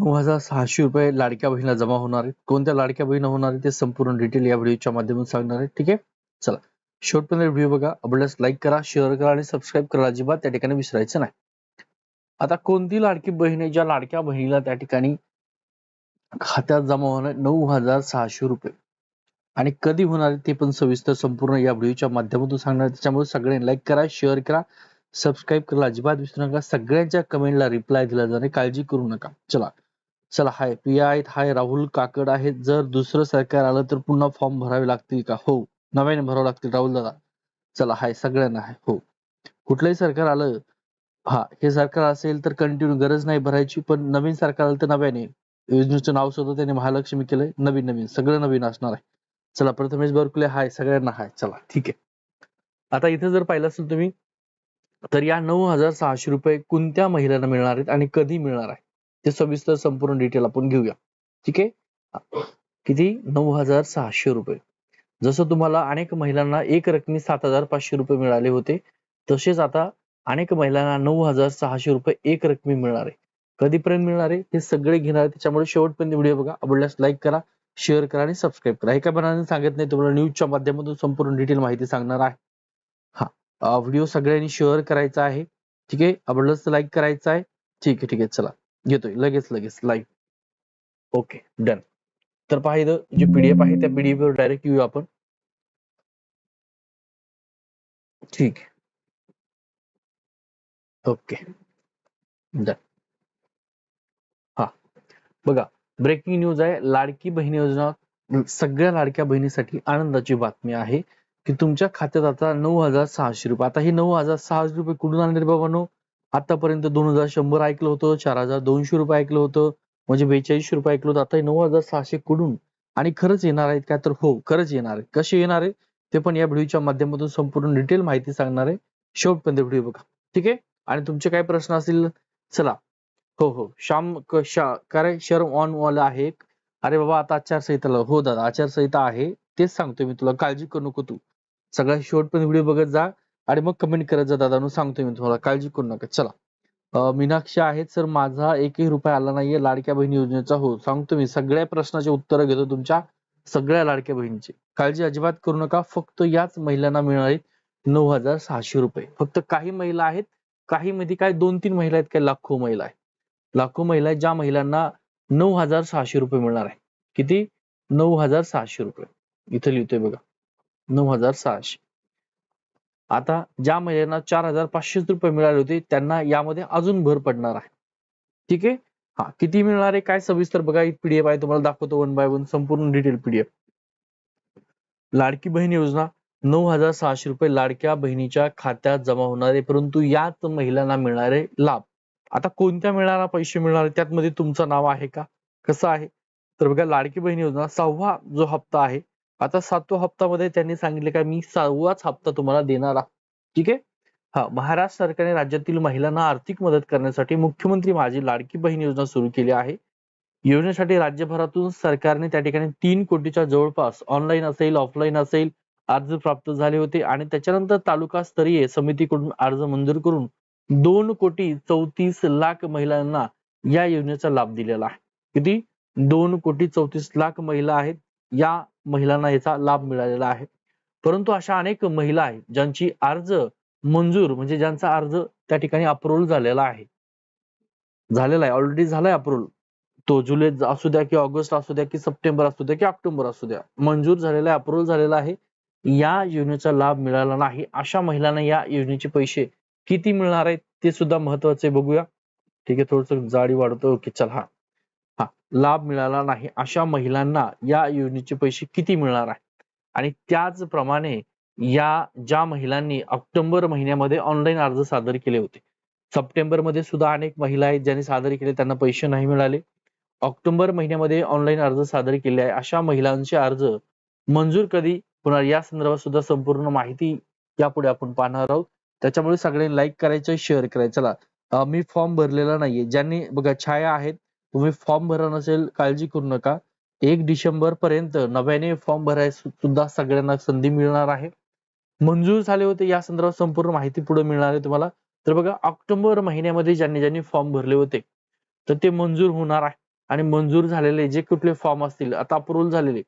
नऊ हजार सहाशे रुपये लाडक्या बहिणीला जमा होणार आहेत. कोणत्या लाडक्या बहिणी होणार आहे ते संपूर्ण डिटेल या व्हिडिओच्या माध्यमातून सांगणार आहे. ठीक आहे? चला. शेवटपर्यंत व्हिडिओ बघा. आवडल्यास लाईक करा शेअर करा आणि सबस्क्राईब करा. अजिबात त्या ठिकाणी विसरायचं नाही. आता कोणती लाडकी बहीण आहे ज्या लाडक्या बहिणीला त्या ठिकाणी खात्यात जमा होणार नऊ हजार सहाशे रुपये. आणि कधी होणार ते पण सविस्तर संपूर्ण या व्हिडिओच्या माध्यमातून सांगणार त्याच्यामुळे सगळ्यांनी लाईक करा शेअर करा सबस्क्राईब करायला अजिबात विसरू नका. सगळ्यांच्या कमेंटला रिप्लाय दिला जाणे काळजी करू नका. चला. चला हाय प्रिया आहेत हाय राहुल काकड आहेत. जर दुसरं सरकार आलं तर पुन्हा फॉर्म भरावे लागतील का? हो नव्याने भरावे लागतील राहुल दादा. चला हाय सगळ्यांना हाय हो. कुठलंही सरकार आलं हा हे सरकार असेल तर कंटिन्यू गरज नाही भरायची पण नवीन सरकार आलं तर नव्याने. योजनेचं नाव सुद्धा त्याने महालक्ष्मी केलंय नवीन नवीन सगळं नवीन असणार आहे. चला प्रथमेश बरकुले हाय सगळ्यांना हाय चला ठीक आहे. आता इथे जर पाहिलं असेल तुम्ही तर या नऊ हजार सहाशे रुपये कोणत्या महिलांना मिळणार आहेत आणि कधी मिळणार आहे? ते सविस्तर संपूर्ण डिटेल आपण घेऊया. ठीक आहे? किती? नऊ हजार सहाशे रुपये. जसं तुम्हाला अनेक महिलांना एक रकमी सात हजार पाचशे रुपये मिळाले होते तसेच आता अनेक महिलांना नऊ हजार सहाशे रुपये एक रकमी मिळणार आहे. कधीपर्यंत मिळणार आहे? हे सगळे घेणार आहे. त्याच्यामुळे शेवटपर्यंत व्हिडिओ बघा. आवडल्यास लाईक करा शेअर करा आणि सबस्क्राईब करा. एका मनाने सांगत नाही तुम्हाला न्यूजच्या माध्यमातून संपूर्ण डिटेल माहिती सांगणार आहे. हा. व्हिडिओ सगळ्यांनी शेअर करायचा आहे. ठीक आहे? आवडलंच लाईक करायचं आहे. ठीक आहे ठीक आहे. चला. घेतोय. लगेच लगेच. लाईव्ह ओके डन तर पहा इथं जे पीडीएफ आहे त्या पीडीएफ वर डायरेक्ट येऊ आपण. ठीक आहे. ओके डन हा. बघा ब्रेकिंग न्यूज आहे. लाडकी बहीण योजना सगळ्या लाडक्या बहिणीसाठी आनंदाची बातमी आहे की तुमच्या खात्यात आता नऊ हजार सहाशे रुपये. आता हे नऊ हजार सहाशे रुपये कुठून आणले बाबांनो? आतापर्यंत दोन हजार शंभर ऐकलं होतं चार हजार दोनशे रुपये ऐकलं होतं म्हणजे बेचाळीसशे रुपये ऐकलं होतं. आता नऊ हजार सहाशे कुठून आणि खरंच येणार आहेत का तर? हो खरंच येणार आहे कसे येणार आहे ते पण या व्हिडिओच्या माध्यमातून संपूर्ण डिटेल माहिती सांगणार आहे. शेवटपर्यंत व्हिडिओ बघा. ठीक आहे? आणि तुमचे काय प्रश्न असतील चला. हो हो. श्याम क- काय शर्म ऑन वॉल आहे अरे बाबा आता आचारसंहिता हो दादा आचारसंहिता आहे. तेच सांगतोय मी तुला. काळजी करू नको तू. सगळ्या शेवटपर्यंत व्हिडिओ बघत जा. आणि मग कमेंट करत जा दादा सांगतोय मी तुम्हाला काळजी करू नका. चला. मीनाक्षी आहेत सर माझा एकही रुपया आला नाहीये लाडक्या बहिणी योजनेचा. हो सांगतो मी सगळ्या प्रश्नाचे उत्तर घेतो तुमच्या सगळ्या लाडक्या बहिणीचे. काळजी अजिबात करू नका फक्त याच महिलांना मिळणार नऊ हजार सहाशे रुपये. फक्त काही महिला आहेत काही मध्ये काय दोन तीन महिला आहेत काय लाखो महिला आहेत. लाखो महिला आहेत ज्या महिलांना नऊ हजार सहाशे रुपये मिळणार आहे किती? नऊ हजार सहाशे रुपये. इथं लिहितोय बघा. नऊ हजार सहाशे आता ज्या महिलांना चार हजार पाचशे रुपये मिळाले होते त्यांना यामध्ये अजून भर पडणार आहे. ठीक आहे? हा किती मिळणार आहे काय सविस्तर बघा एक पीडीएफ आहे तुम्हाला दाखवतो वन बाय वन संपूर्ण डिटेल पीडीएफ लाडकी बहीण योजना नऊ हजार सहाशे रुपये लाडक्या बहिणीच्या खात्यात जमा होणारे परंतु याच महिलांना मिळणारे लाभ. आता कोणत्या मिळणारा पैसे मिळणार त्यात मध्ये तुमचं नाव आहे का? कसं आहे? तर बघा लाडकी बहीण योजना सहावा जो हप्ता आहे आता सातव्या हप्त्यामध्ये त्यांनी सांगितले का मी सहावाच हप्ता तुम्हाला देणार ठीक आहे? हा महाराष्ट्र सरकारने राज्यातील महिलांना आर्थिक मदत करण्यासाठी मुख्यमंत्री माझी लाडकी बहीण योजना सुरू केली आहे. योजनेसाठी राज्यभरातून सरकारने त्या ठिकाणी तीन कोटीच्या जवळपास ऑनलाईन असेल ऑफलाईन असेल अर्ज प्राप्त झाले होते आणि त्याच्यानंतर तालुका स्तरीय समितीकडून अर्ज मंजूर करून दोन कोटी चौतीस लाख महिलांना या योजनेचा लाभ दिलेला आहे. किती? दोन कोटी चौतीस लाख महिला आहेत. या महिलांना याचा लाभ मिळालेला आहे. परंतु अशा अनेक महिला आहेत ज्यांची अर्ज मंजूर म्हणजे ज्यांचा अर्ज त्या ठिकाणी अप्रुव्हल झालेला आहे. झालेला आहे ऑलरेडी झालाय अप्रुव्हल तो जुलै असू द्या की ऑगस्ट असू द्या की सप्टेंबर असू द्या की ऑक्टोबर असू द्या मंजूर झालेला आहे अप्रुव्हल झालेला आहे. या योजनेचा लाभ मिळाला नाही. अशा महिलांना या योजनेचे पैसे किती मिळणार आहेत ते सुद्धा महत्त्वाचे बघूया. ठीक आहे थोडस जाडी वाढवतो. ओके चल हा. हा लाभ मिळाला नाही. अशा महिलांना या योजनेचे पैसे किती मिळणार आहे? आणि त्याचप्रमाणे या ज्या महिलांनी ऑक्टोबर महिन्यामध्ये ऑनलाईन अर्ज सादर केले होते सप्टेंबरमध्ये सुद्धा अनेक महिला आहेत ज्यांनी सादर केले त्यांना पैसे नाही मिळाले. ऑक्टोबर महिन्यामध्ये ऑनलाईन अर्ज सादर केले आहे. अशा महिलांचे अर्ज मंजूर कधी? होणार या संदर्भात सुद्धा संपूर्ण माहिती यापुढे आपण पाहणार आहोत. त्याच्यामुळे सगळ्यांनी लाईक करायचं शेअर करायचं. मी फॉर्म भरलेला नाहीये. ज्यांनी बघा छाया आहेत तुम्ही फॉर्म भरा नसेल काळजी करू नका. एक डिसेंबर पर्यंत नव्याने फॉर्म भरायला सुद्धा सगळ्यांना संधी मिळणार आहे. मंजूर झाले होते या संदर्भात संपूर्ण माहिती पुढे मिळणार आहे तुम्हाला. तर बघा ऑक्टोबर महिन्यामध्ये ज्यांनी ज्यांनी फॉर्म भरले होते तर ते मंजूर होणार आहे. आणि मंजूर झालेले जे कुठले फॉर्म असतील आता अप्रुव्हल झालेले.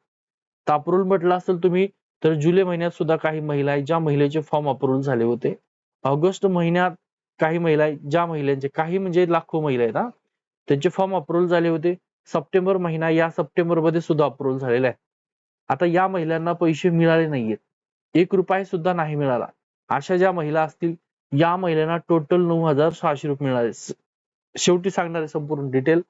तर अप्रुव्हल म्हटलं असेल तुम्ही तर जुलै महिन्यात सुद्धा काही महिला आहेत ज्या महिलेचे फॉर्म अप्रुव्हल झाले होते. ऑगस्ट महिन्यात काही महिला आहेत ज्या महिलांचे काही म्हणजे लाखो महिला आहेत हा. त्यांचे फॉर्म अप्रुव्हल झाले होते. सप्टेंबर महिना या सप्टेंबरमध्ये सुद्धा अप्रुव्हल झालेला आहे. आता या महिलांना पैसे मिळाले नाहीयेत. एक रुपया सुद्धा नाही मिळाला. अशा ज्या महिला असतील या महिलांना टोटल नऊ हजार सहाशे रुपये मिळाले. शेवटी सांगणार आहे संपूर्ण डिटेल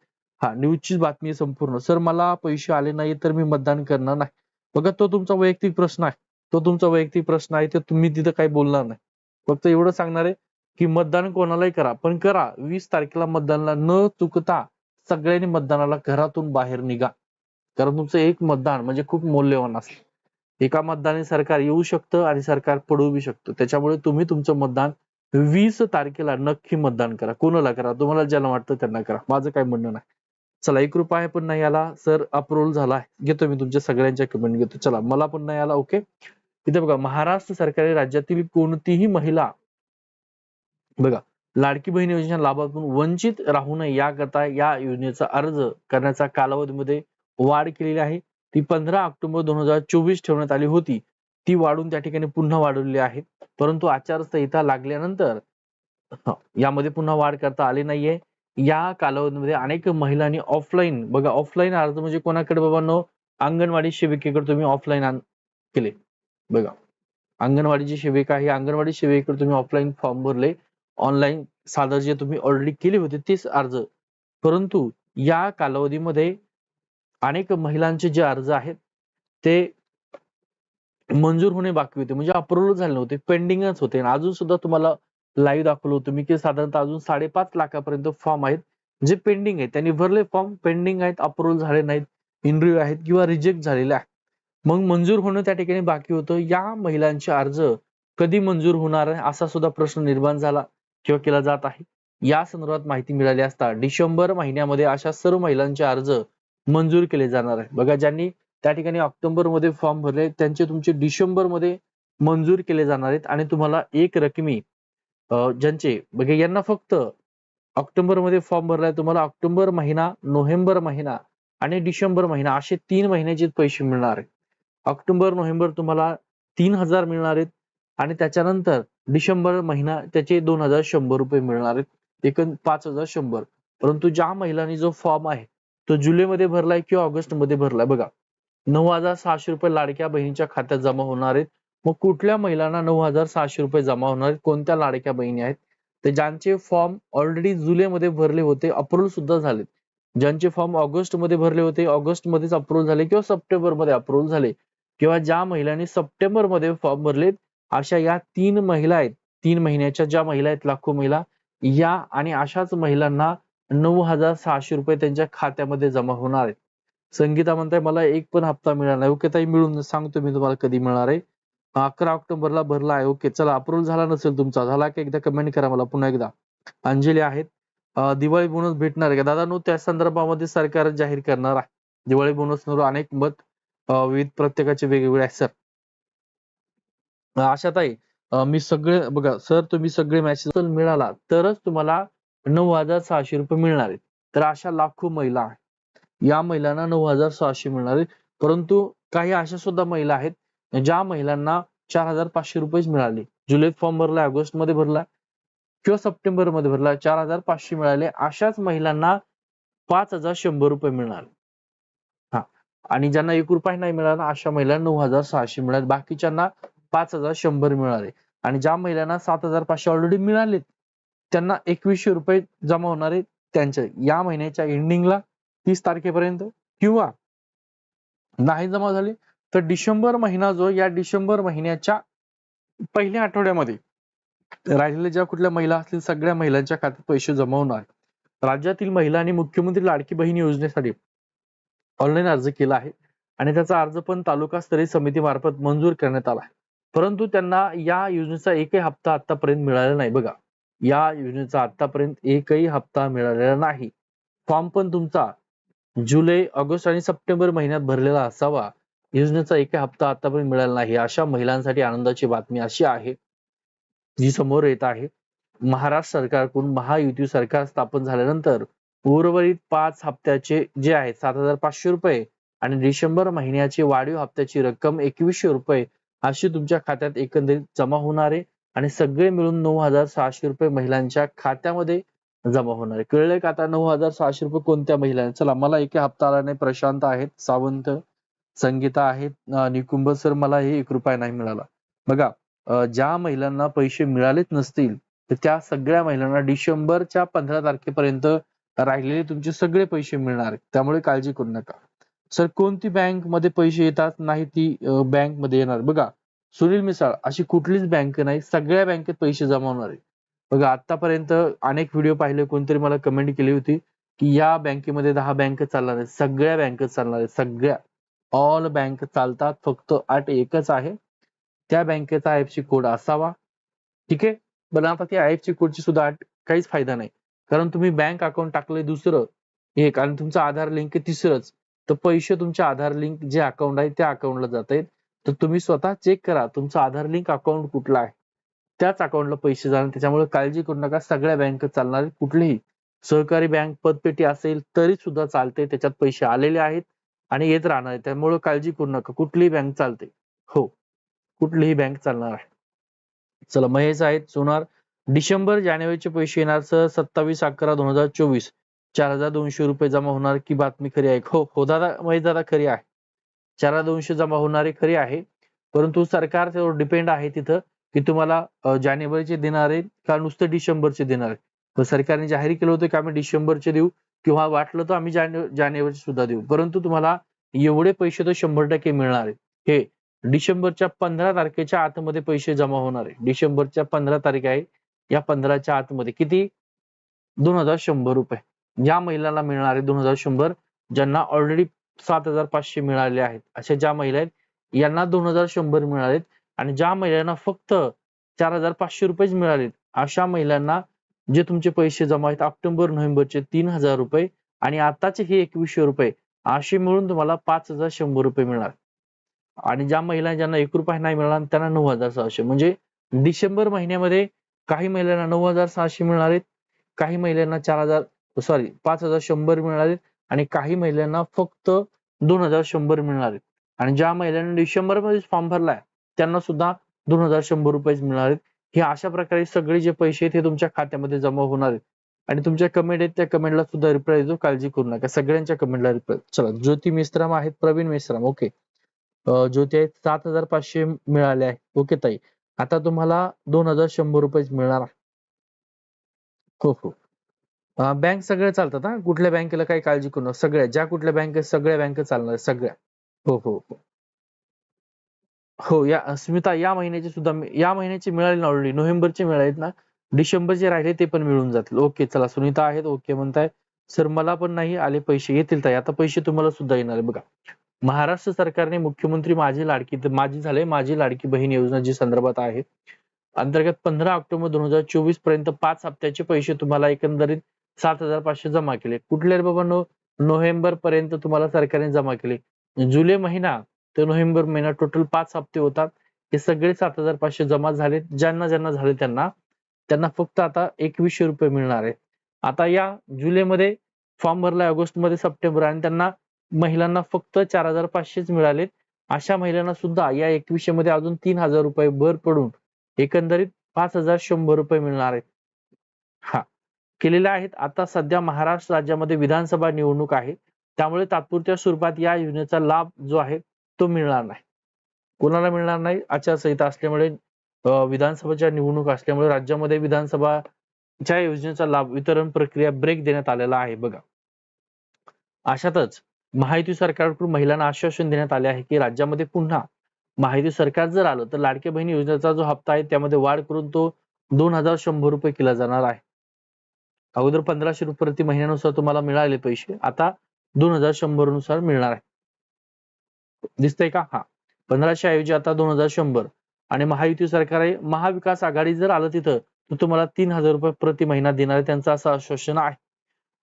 हा न्यूजचीच बातमी आहे संपूर्ण. सर मला पैसे आले नाही तर मी मतदान करणार नाही. बघा तो तुमचा वैयक्तिक प्रश्न आहे. तो तुमचा वैयक्तिक प्रश्न आहे तर तुम्ही तिथं काही बोलणार नाही. फक्त एवढं सांगणार आहे की मतदान कोणालाही करा पण करा. वीस तारखेला मतदानाला न चुकता सगळ्यांनी मतदानाला घरातून बाहेर निघा. कारण तुमचं एक मतदान म्हणजे खूप मौल्यवान असतं. एका मतदानाने सरकार येऊ शकतं आणि सरकार पडू बी शकतं. त्याच्यामुळे तुम्ही तुमचं मतदान वीस तारखेला नक्की मतदान करा. कोणाला करा? तुम्हाला ज्याला वाटतं त्यांना करा. माझं काय म्हणणं नाही. चला एक रुपया पण नाही आला सर अप्रुव्हल झाला आहे. घेतो मी तुमच्या सगळ्यांच्या कमेंट घेतो. चला मला पण नाही आला ओके इथे बघा महाराष्ट्र सरकारी राज्यातील कोणतीही महिला बघा लाडकी बहीण योजना लाभातून वंचित राहू नये याकरता या योजनेचा अर्ज करण्याचा कालावधीमध्ये वाढ केलेली आहे. ती पंधरा ऑक्टोबर दोन हजार चोवीस ठेवण्यात आली होती. ती वाढून त्या ठिकाणी पुन्हा वाढवलेली आहे. परंतु आचारसंहिता लागल्यानंतर यामध्ये पुन्हा वाढ करता आली नाहीये. या कालावधीमध्ये अनेक महिलांनी ऑफलाईन बघा ऑफलाईन अर्ज म्हणजे कोणाकडे बाबांनो अंगणवाडी सेविकेकडे तुम्ही ऑफलाईन केले. बघा अंगणवाडीची सेविका आहे. अंगणवाडी सेविकेकडे तुम्ही ऑफलाईन फॉर्म भरले. ऑनलाईन सादर जे तुम्ही ऑलरेडी केले होते तेच अर्ज. परंतु या कालावधीमध्ये अनेक महिलांचे जे अर्ज आहेत ते मंजूर होणे बाकी होते. म्हणजे अप्रुव्हल झाले नव्हते पेंडिंगच होते. आणि अजून सुद्धा तुम्हाला लाईव्ह दाखवलं होतं. मी की साधारणतः अजून साडेपाच लाखापर्यंत फॉर्म आहेत जे पेंडिंग आहेत. त्यांनी भरले फॉर्म पेंडिंग आहेत अप्रुव्हल झाले नाहीत इंटरव्ह्यू आहेत किंवा रिजेक्ट झालेले आहेत. मग मंजूर होणं त्या ठिकाणी बाकी होतं. या महिलांचे अर्ज कधी मंजूर होणार आहे असा सुद्धा प्रश्न निर्माण झाला. किंवा केला जात आहे. या संदर्भात माहिती मिळाली असता डिसेंबर महिन्यामध्ये अशा सर्व महिलांचे अर्ज मंजूर केले जाणार आहे बघा ज्यांनी त्या ठिकाणी ऑक्टोबरमध्ये फॉर्म भरले त्यांचे तुमचे डिसेंबरमध्ये मंजूर केले जाणार आहेत आणि तुम्हाला एक रकमी ज्यांचे बघा यांना फक्त ऑक्टोबरमध्ये फॉर्म भरलाय तुम्हाला ऑक्टोबर महिना नोव्हेंबर महिना आणि डिसेंबर महिना असे तीन महिन्याचे पैसे मिळणार आहेत. ऑक्टोबर नोव्हेंबर तुम्हाला तीन हजार मिळणार आहेत आणि त्याच्यानंतर डिसेंबर महिना त्याचे दोन हजार शंभर रुपये मिळणार आहेत. एकूण पाच हजार शंभर. परंतु ज्या महिलांनी जो फॉर्म आहे तो जुलैमध्ये भरलाय किंवा ऑगस्टमध्ये भरलाय बघा. नऊ हजार सहाशे रुपये लाडक्या बहिणीच्या खात्यात जमा होणार आहेत. मग कुठल्या महिलांना नऊ हजार सहाशे रुपये जमा होणार आहेत? कोणत्या लाडक्या बहिणी आहेत? तर ज्यांचे फॉर्म ऑलरेडी जुलैमध्ये भरले होते अप्रूव्हल सुद्धा झालेत. ज्यांचे फॉर्म ऑगस्टमध्ये भरले होते ऑगस्ट मध्येच अप्रुव्हल झाले किंवा सप्टेंबरमध्ये अप्रूव्हल झाले. किंवा ज्या महिलांनी सप्टेंबरमध्ये फॉर्म भरलेत अशा या तीन महिला आहेत. तीन महिन्याच्या ज्या महिला आहेत लाखो महिला या आणि अशाच महिलांना नऊ हजार सहाशे रुपये त्यांच्या खात्यामध्ये जमा होणार आहेत. संगीता म्हणताय मला एक पण हप्ता मिळाला नाही. ओके ताई मिळून सांगतो मी तुम्हाला कधी मिळणार आहे. अकरा ऑक्टोबरला भरला आहे. ओके चला अप्रुव्हल झाला नसेल तुमचा झाला की एकदा कमेंट करा मला पुन्हा एकदा. अंजली आहेत. दिवाळी बोनस भेटणार आहे का? दादा नो त्या संदर्भामध्ये सरकार जाहीर करणार आहे. दिवाळी बोनस अनेक मत विविध प्रत्येकाचे वेगवेगळे आहेत सर. अशा ताई मी सगळे बघा सर तुम्ही सगळे मॅसेज मिळाला तरच तुम्हाला नऊ हजार सहाशे रुपये मिळणार आहेत. तर अशा लाखो महिला आहेत. या महिलांना नऊ हजार सहाशे मिळणार आहेत. परंतु काही अशा सुद्धा महिला आहेत ज्या महिलांना चार हजार पाचशे रुपयेच मिळाले. जुलै फॉर्म भरला ऑगस्टमध्ये भरला किंवा सप्टेंबरमध्ये भरला चार हजार पाचशे मिळाले. अशाच महिलांना पाच हजार शंभर रुपये मिळणार. हा. आणि ज्यांना एक रुपया नाही मिळाला अशा महिलांना नऊ हजार सहाशे मिळाले बाकीच्यांना पाच हजार शंभर मिळाले. आणि ज्या महिलांना सात हजार पाचशे ऑलरेडी मिळाले त्यांना एकवीसशे रुपये जमा होणारे त्यांच्या या महिन्याच्या एंडिंगला तीस तारखेपर्यंत किंवा नाही जमा झाले तर डिसेंबर महिना जो या डिसेंबर महिन्याच्या पहिल्या आठवड्यामध्ये राहिलेल्या ज्या कुठल्या महिला असतील सगळ्या महिलांच्या खात्यात पैसे जमा होणार. राज्यातील महिला आणि मुख्यमंत्री लाडकी बहीण योजनेसाठी ऑनलाईन अर्ज केला आहे. आणि त्याचा अर्ज पण तालुका स्तरीय समितीमार्फत मंजूर करण्यात आला आहे. परंतु त्यांना या योजनेचा एकही हप्ता आतापर्यंत मिळाला नाही. बघा या योजनेचा आतापर्यंत एकही हप्ता मिळालेला नाही. फॉर्म पण तुमचा जुलै ऑगस्ट आणि सप्टेंबर महिन्यात भरलेला असावा. योजनेचा एकही हप्ता आतापर्यंत मिळाला नाही. अशा महिलांसाठी आनंदाची बातमी अशी आहे जी समोर येत आहे. महाराष्ट्र सरकारकडून महायुती सरकार स्थापन झाल्यानंतर उर्वरित पाच हप्त्याचे जे आहेत सात हजार पाचशे रुपये आणि डिसेंबर महिन्याचे वाढीव हप्त्याची रक्कम एकवीसशे रुपये अशी तुमच्या खात्यात एकंदरीत जमा होणार आहे आणि सगळे मिळून नऊ हजार सहाशे रुपये महिलांच्या खात्यामध्ये जमा होणार आहे. कळलंय का आता नऊ हजार सहाशे रुपये कोणत्या महिला चला मला एक हप्ता आला नाही प्रशांत आहेत सावंत संगीता आहेत निकुंभ सर मला हे एक रुपया नाही मिळाला. बघा ज्या महिलांना पैसे मिळालेच नसतील तर त्या सगळ्या महिलांना डिसेंबरच्या पंधरा तारखेपर्यंत राहिलेले तुमचे सगळे पैसे मिळणार त्यामुळे काळजी करू नका. सर, कोणती बँक मध्ये पैसे नाही ती बँक मध्ये येणार. बघा, सुनील मिसाळ, अशी कुठलीच बँक नाही बँकेत पैसे जमा होणार आहे. अनेक व्हिडिओ पाहिले, कोणतरी मला कमेंट केली होती, की या बँकेमध्ये दहा बँक चालणार आहेत, सगळ्या बँक चालणार आहेत, सगळ्या. ऑल बँक चालतात, फक्त अट एकच आहे. त्या बँकेचा आय एफ़ सी कोड असावा. ठीक आहे? पण आता त्या आय एफ़ सी कोडची सुद्धा अट काहीच फ़ायदा नाही. कारण तुम्ही बँक अकाउंट टाकलंय दुसरं एक, आणि आधार लिंक तिसरंच. तर पैसे तुमच्या आधार लिंक जे अकाउंट आहे त्या अकाउंटला जात आहेत तर तुम्ही स्वतः चेक करा तुमचं आधार लिंक अकाउंट कुठला आहे. त्याच अकाउंटला पैसे जाणार त्याच्यामुळे काळजी करू नका. सगळ्या बँक चालणार कुठलीही. सहकारी बँक पतपेटी असेल तरी सुद्धा चालते त्याच्यात पैसे आलेले आहेत आणि येत राहणार आहे त्यामुळे काळजी करू नका. कुठलीही बँक चालते. हो कुठलीही बँक चालणार आहे. चला महेश आहेत सोनार. डिसेंबर जानेवारीचे पैसे येणार सर. सत्तावीस अकरा दोन हजार चोवीस. चार हजार दोनशे रुपये जमा होणार की बातमी खरी आहे? हो हो दादा महेश दादा खरी आहे. चार हजार दोनशे जमा होणारी खरी आहे. परंतु सरकार त्यावर डिपेंड आहे तिथं की तुम्हाला जानेवारीचे देणार आहे का नुसतं डिसेंबरचे देणार आहे सरकारने जाहीर केलं होतं की आम्ही डिसेंबरचे देऊ किंवा वाटलं तर आम्ही जाने जानेवारीचे सुद्धा देऊ. परंतु तुम्हाला एवढे पैसे तर शंभर टक्के मिळणार आहेत. हे डिसेंबरच्या पंधरा तारखेच्या आतमध्ये पैसे जमा होणार आहे डिसेंबरच्या पंधरा तारीख आहे. या पंधराच्या आतमध्ये किती? दोन हजार शंभर रुपये. ज्या महिलांना मिळणार दोन हजार शंभर ज्यांना ऑलरेडी सात हजार पाचशे मिळाले आहेत. अशा ज्या महिला आहेत यांना दोन हजार शंभर मिळालेत आणि ज्या महिलांना फक्त चार हजार पाचशे रुपयेच मिळालेत अशा महिलांना जे तुमचे पैसे जमा आहेत ऑक्टोबर नोव्हेंबरचे तीन हजार रुपये आणि आताचे हे एकवीसशे रुपये असे मिळून तुम्हाला पाच हजार शंभर रुपये मिळणार. आणि ज्या महिला ज्यांना एक रुपया नाही मिळाला त्यांना नऊ हजार सहाशे. म्हणजे डिसेंबर महिन्यामध्ये काही महिलांना नऊ हजार सहाशे मिळणार आहेत काही महिलांना चार हजार सॉरी पाच हजार शंभर मिळणार आहेत आणि काही महिलांना फक्त दोन हजार शंभर मिळणार आहेत आणि ज्या महिलांनी डिसेंबरमध्ये फॉर्म भरलाय त्यांना सुद्धा दोन हजार शंभर रुपये मिळणार आहेत हे अशा प्रकारे सगळे जे पैसे आहेत हे तुमच्या खात्यामध्ये जमा होणार आहेत. आणि तुमच्या कमेंट आहेत त्या कमेंटला सुद्धा रिप्लाय देतो काळजी करू नका. सगळ्यांच्या कमेंटला रिप्लाय चला ज्योती मेश्राम आहेत प्रवीण मेश्राम. ओके ज्योती आहेत सात हजार पाचशे मिळाले आहे. ओके ताई. आता तुम्हाला दोन हजार शंभर रुपये मिळणार हो हो. बँक सगळे चालतात हा? कुठल्या बँकेला काही काळजी करू नका. सगळ्या ज्या कुठल्या बँकेत सगळ्या बँक चालणार सगळ्या. हो हो हो. हो या स्मिता या महिन्याचे सुद्धा या महिन्याचे मिळाले ना ऑलरेडी नोव्हेंबरचे मिळाले ना? डिसेंबरचे राहिले ते पण मिळून जातील. ओके चला सुनीता आहेत ओके म्हणताय. सर मला पण नाही आले पैसे. येतील ताई. आता पैसे तुम्हाला सुद्धा येणार बघा महाराष्ट्र सरकारने मुख्यमंत्री माझी लाडकी माझी झाले माझी लाडकी बहीण योजना जी संदर्भात आहे अंतर्गत पंधरा ऑक्टोबर दोन हजार चोवीसपर्यंत पाच हप्त्याचे पैसे तुम्हाला एकंदरीत सात हजार पाचशे जमा केले. कुठले रे बाबा नो नोव्हेंबर पर्यंत तुम्हाला सरकारने जमा केले. जुलै महिना ते नोव्हेंबर महिना टोटल पाच हप्ते होतात. हे सगळे सात हजार पाचशे जमा झाले. ज्यांना ज्यांना झाले त्यांना. त्यांना फक्त आता एकवीसशे रुपये मिळणार आहे. आता या जुलैमध्ये फॉर्म भरला ऑगस्टमध्ये सप्टेंबर आणि त्यांना महिलांना फक्त चार हजार पाचशेच मिळालेत. अशा महिलांना सुद्धा या एकवीसशे मध्ये अजून तीन हजार रुपये भर पडून एकंदरीत पाच हजार शंभर रुपये मिळणार आहेत. हा. केलेल्या आहेत आता सध्या महाराष्ट्र राज्यामध्ये विधानसभा निवडणूक आहे. त्यामुळे तात्पुरत्या स्वरूपात या योजनेचा लाभ जो आहे तो मिळणार नाही. कोणाला मिळणार नाही? आचारसंहिता असल्यामुळे विधानसभाच्या निवडणूक असल्यामुळे राज्यामध्ये विधानसभाच्या योजनेचा लाभ वितरण प्रक्रिया ब्रेक देण्यात आलेला आहे बघा. अशातच महायुती सरकारकडून महिलांना आश्वासन देण्यात आले आहे की राज्यामध्ये पुन्हा महायुती सरकार जर आलं तर लाडके बहिणी योजनेचा जो हप्ता आहे त्यामध्ये वाढ करून तो दोन हजार शंभर रुपये केला जाणार आहे. अगोदर पंधराशे रुपये प्रति महिन्यानुसार तुम्हाला मिळाले पैसे. आता दोन हजार शंभरनुसार मिळणार आहे. दिसतंय का? हा. पंधराशे ऐवजी आता दोन हजार शंभर. आणि महायुती सरकार आहे महाविकास आघाडी जर आलं तिथं तर तुम्हाला तीन हजार रुपये प्रति महिना देणार आहे त्यांचं असं आश्वासन आहे.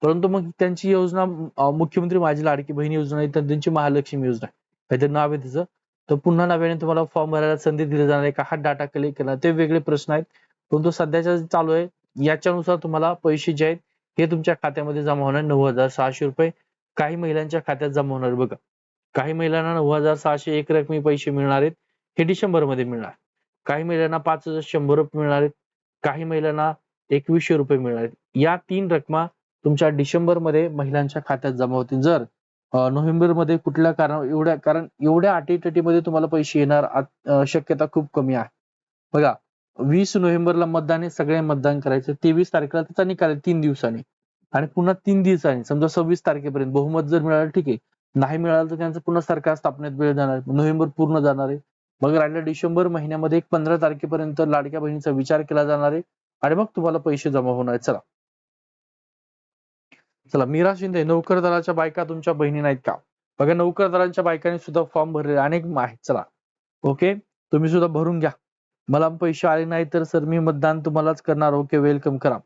परंतु मग त्यांची योजना मुख्यमंत्री माझी लाडकी बहीण योजना आहे त्यांची महालक्ष्मी योजना आहे. काहीतरी नाव आहे तिचं तर पुन्हा नव्याने तुम्हाला फॉर्म भरायला संधी दिली जाणार आहे का? हा डाटा कलेक्ट करणार. ते वेगळे प्रश्न आहेत. परंतु सध्याच्या चालू आहे याच्यानुसार तुम्हाला पैसे जे आहेत हे तुमच्या खात्यामध्ये जमा होणार नऊ हजार सहाशे रुपये. काही महिलांच्या खात्यात जमा होणार बघा. काही महिलांना नऊ हजार सहाशे एक रकमी पैसे मिळणार आहेत हे डिसेंबरमध्ये मिळणार. काही महिलांना पाच हजार शंभर रुपये मिळणार आहेत काही महिलांना एकवीसशे रुपये मिळणार आहेत. या तीन रकमा तुमच्या डिसेंबरमध्ये महिलांच्या खात्यात जमा होतील. जर नोव्हेंबरमध्ये कुठल्या कारण एवढ्या कारण एवढ्या अटीतटीमध्ये तुम्हाला पैसे येणार शक्यता खूप कमी आहे. बघा वीस नोव्हेंबरला मतदान आहे सगळे मतदान करायचं. तेवीस तारखेला त्याचा निकाल तीन दिवसांनी. आणि पुन्हा तीन दिवसांनी समजा सव्वीस तारखेपर्यंत बहुमत जर मिळालं ठीक आहे. नाही मिळालं तर त्यांचं पुन्हा सरकार स्थापनेत वेळ जाणार नोव्हेंबर पूर्ण जाणार आहे. मग राहिलं डिसेंबर महिन्यामध्ये एक पंधरा तारखेपर्यंत लाडक्या बहिणीचा विचार केला जाणार आहे. आणि मग तुम्हाला पैसे जमा होणार आहे चला. चला मीरा शिंदे नोकरदाराच्या बायका तुमच्या बहिणी नाहीत का? बघा नोकरदारांच्या बायकांनी सुद्धा फॉर्म भरलेले अनेक आहेत. चला. ओके? तुम्ही सुद्धा भरून घ्या. मला पैसे आले नाही तर सर मी मतदान तुम्हालाच करणार ओके वेलकम करा.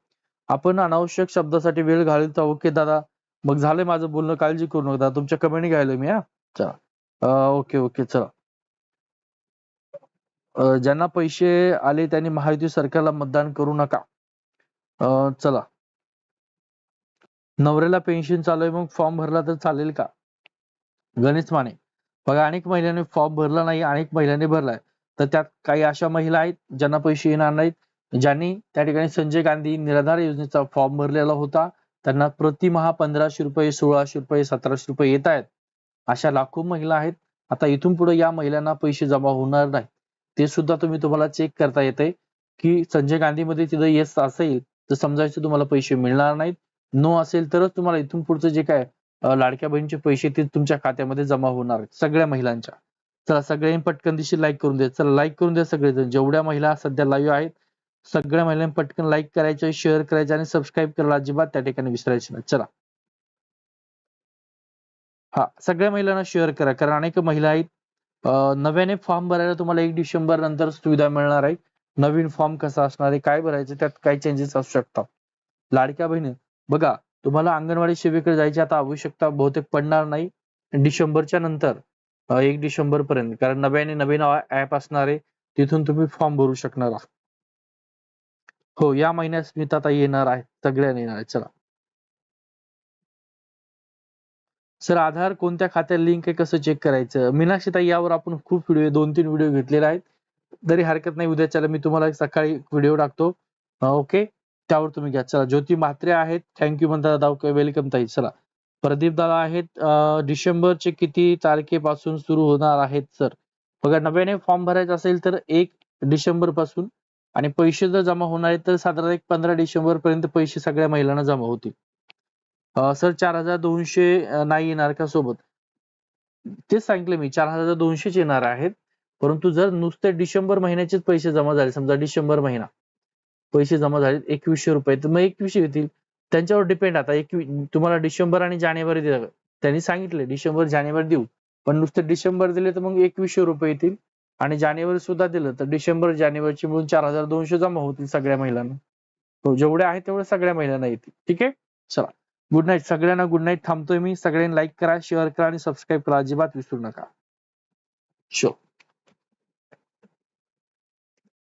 आपण अनावश्यक शब्दासाठी वेळ घालवता ओके दादा. मग झालंय माझं बोलणं काळजी करू नका दादा. तुमच्या कमेंट घ्यायला मी हा? चला. ओके ओके चला. ज्यांना पैसे आले त्यांनी महायुती सरकारला मतदान करू नका. अं, चला. नवऱ्याला पेन्शन चालू आहे मग फॉर्म भरला तर चालेल का? गणेश माने. बघा अनेक महिलांनी फॉर्म भरला नाही अनेक महिलांनी भरलाय. तर त्यात काही अशा महिला आहेत ज्यांना पैसे येणार नाहीत ज्यांनी त्या ठिकाणी संजय गांधी निराधार योजनेचा फॉर्म भरलेला होता. त्यांना प्रतिमहा पंधराशे रुपये सोळाशे रुपये सतराशे रुपये येत आहेत. अशा लाखो महिला आहेत. आता इथून पुढे या महिलांना पैसे जमा होणार नाही ते सुद्धा तुम्ही तुम्हाला चेक करता येते की संजय गांधी मध्ये तिथं येस असेल तर समजायचं तुम्हाला पैसे मिळणार नाहीत. नो असेल तरच तुम्हाला इथून पुढचं जे काय लाडक्या बहिणीचे पैसे ते तुमच्या खात्यामध्ये जमा होणार आहेत सगळ्या महिलांच्या. चला सगळ्यांनी पटकन दिशी लाईक करून द्या. चला लाईक करून द्या सगळेजण. जेवढ्या महिला सध्या लाईव्ह आहेत सगळ्या महिलांनी पटकन लाईक करायचं शेअर करायचं आणि सबस्क्राईब करायला अजिबात त्या ठिकाणी विसरायचं नाही. चला. हा सगळ्या महिलांना शेअर करा. कारण अनेक महिला आहेत. नव्याने फॉर्म भरायला तुम्हाला एक डिसेंबर नंतर सुविधा मिळणार आहे. नवीन फॉर्म कसा असणार आहे काय भरायचं त्यात काय चेंजेस असू शकतात. लाडक्या बहिणी बघा तुम्हाला अंगणवाडी सेवेकडे जायची आता आवश्यकता बहुतेक पडणार नाही. डिसेंबरच्या नंतर एक डिसेंबर पर्यंत कारण नव्याने नवीन ऍप असणार आहे तिथून तुम्ही फॉर्म भरू शकणार आहात. हो या महिन्यात स्मिता ताई येणार आहे. सगळ्यांनी येणार आहे. चला. सर आधार कोणत्या खात्याला लिंक आहे? कसं चेक करायचं? मीनाक्षीताई यावर आपण खूप व्हिडिओ दोन तीन व्हिडिओ घेतलेले आहेत. तरी हरकत नाही उद्या चला मी तुम्हाला एक सकाळी व्हिडिओ टाकतो. ओके त्यावर तुम्ही घ्या. चला ज्योती म्हात्रे आहेत. थँक्यू म्हणता दादा वेलकम ताई. चला. प्रदीप दादा आहेत. डिसेंबरचे किती तारखेपासून सुरू होणार आहेत सर? बघा नव्याने फॉर्म भरायचा असेल तर एक डिसेंबरपासून आणि पैसे जर जमा होणार आहेत तर साधारण एक पंधरा डिसेंबर पर्यंत पैसे सगळ्या महिलांना जमा होतील. सर चार हजार दोनशे नाही येणार का सोबत? तेच सांगितलं मी चार हजार दोनशेच येणार आहेत. परंतु जर नुसते डिसेंबर महिन्याचेच पैसे जमा झाले समजा डिसेंबर महिना पैसे जमा झाले एकवीसशे रुपये तर मग एकवीसशे येतील. त्यांच्यावर डिपेंड आता एकवी तुम्हाला डिसेंबर आणि जानेवारी दिलं. त्यांनी सांगितले डिसेंबर जानेवारी देऊ. पण नुसते डिसेंबर दिले तर मग एकवीसशे रुपये येतील. आणि जानेवारी सुद्धा दिलं तर डिसेंबर जानेवारीची मिळून चार हजार दोनशे जमा होतील सगळ्या महिलांना. जेवढे आहे तेवढे सगळ्या महिलांना येतील. ठीक आहे? चला. गुड नाईट सगळ्यांना गुड नाईट थांबतोय मी. सगळ्यांनी लाईक करा शेअर करा आणि सबस्क्राईब करा. अजिबात विसरू नका. शो